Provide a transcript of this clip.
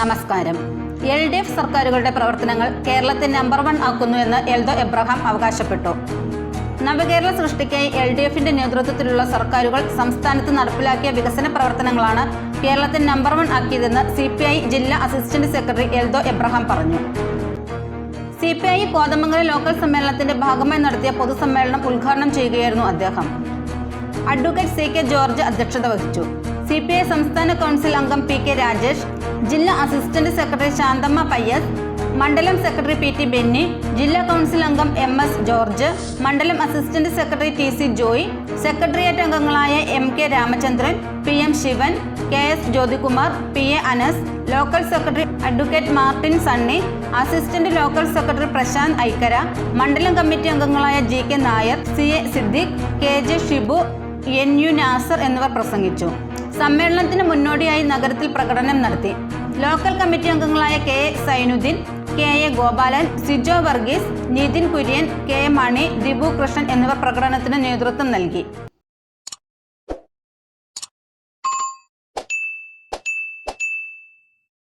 നമസ്കാരം. L D F സർക്കാരുകളുടെ പ്രവർത്തനങ്ങൾ കേരളത്തെ നമ്പർ വൺ ആക്കുന്നു എന്ന് എൽദോ എബ്രഹാം അവകാശപ്പെട്ടു. നവകേരള സൃഷ്ടിക്കായി എൽ ഡി എഫിന്റെ നേതൃത്വത്തിലുള്ള സർക്കാരുകൾ സംസ്ഥാനത്ത് നടപ്പിലാക്കിയ വികസന പ്രവർത്തനങ്ങളാണ് കേരളത്തെ നമ്പർ വൺ ആക്കിയതെന്ന് സി പി ഐ ജില്ലാ അസിസ്റ്റന്റ് സെക്രട്ടറി എൽദോ എബ്രഹാം പറഞ്ഞു. C P I Kothamangalam local സമ്മേളനത്തിന്റെ ഭാഗമായി നടത്തിയ പൊതുസമ്മേളനം ഉദ്ഘാടനം ചെയ്യുകയായിരുന്നു അദ്ദേഹം. അഡ്വക്കേറ്റ് സി കെ ജോർജ് അധ്യക്ഷത വഹിച്ചു. സി പി ഐ സംസ്ഥാന കൗൺസിൽ അംഗം പി കെ രാജേഷ് ജില്ലാ അസിസ്റ്റന്റ് സെക്രട്ടറി ശാന്തമ്മ പയ്യസ് മണ്ഡലം സെക്രട്ടറി പി ടി ബെന്നി ജില്ലാ കൗൺസിൽ അംഗം എം എസ് ജോർജ് മണ്ഡലം assistant secretary T C Joy secretariat അംഗങ്ങളായ M K Ramachandran P M Shivan K S Jyothikumar P A Anas local secretary advocate Martin Sunny assistant local secretary Prashanth Aikkara മണ്ഡലം committee അംഗങ്ങളായ G K Nair C A Siddique K J Shibu N U Nasar എന്നിവർ പ്രസംഗിച്ചു. സമ്മേളനത്തിന് മുന്നോടിയായി നഗരത്തിൽ പ്രകടനം നടത്തി. Local committee അംഗങ്ങളായ K Sainuddin K A Gopalan Sijo Varghese Nithin Kurian K Mani Dibu Krishnan എന്നിവർ പ്രകടനത്തിന് നേതൃത്വം നൽകി.